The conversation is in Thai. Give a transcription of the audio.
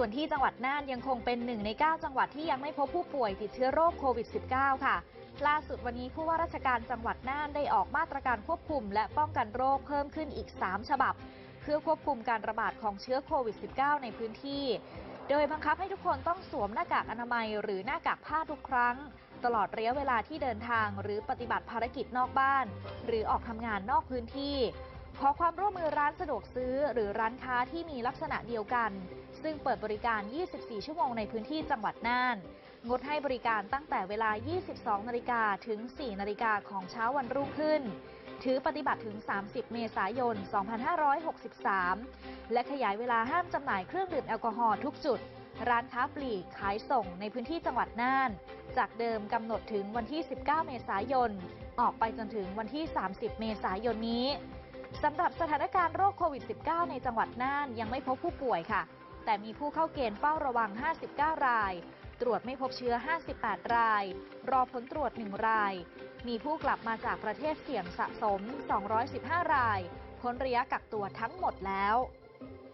ส่วนที่จังหวัดน่านยังคงเป็นหนึ่งใน 9 จังหวัดที่ยังไม่พบผู้ป่วยติดเชื้อโรคโควิด -19 ค่ะ ล่าสุดวันนี้ผู้ว่าราชการจังหวัดน่านได้ออกมาตรการควบคุม และป้องกันโรคเพิ่มขึ้นอีก 3 ฉบับ เพื่อควบคุมการระบาดของเชื้อโควิด -19 ในพื้นที่ โดยบังคับให้ทุกคนต้องสวมหน้ากากอนามัย หรือหน้ากากผ้าทุกครั้ง ตลอดระยะเวลาที่เดินทาง หรือปฏิบัติภารกิจนอกบ้าน หรือออกทำงานนอกพื้นที่ ขอความร่วมมือร้านสะดวกซื้อ หรือร้านค้าที่มีลักษณะเดียวกัน ซึ่งเปิดบริการ 24 ชั่วโมงในพื้นที่จังหวัดน่าน งดให้บริการตั้งแต่เวลา 22 นาฬิกาถึง 4 นาฬิกาของเช้าวันรุ่งขึ้น ถือปฏิบัติถึง 30 เมษายน 2563 และขยายเวลาห้ามจำหน่ายเครื่องดื่มแอลกอฮอล์ทุกจุด ร้านค้าปลีกขายส่งในพื้นที่จังหวัดน่าน จากเดิมกำหนดถึงวันที่ 19 เมษายน ออกไปจนถึงวันที่ 30 เมษายนนี้สำหรับสถานการณ์โรคโควิด -19 ในจังหวัดน่านยังไม่พบผู้ป่วยค่ะ แต่มีผู้เข้าเกณฑ์เฝ้าระวัง 59 ราย ตรวจไม่พบเชื้อ 58 ราย รอผลตรวจ 1 ราย มีผู้กลับมาจากประเทศเสี่ยงสะสม 215 รายพ้นระยะกักตัวทั้งหมดแล้ว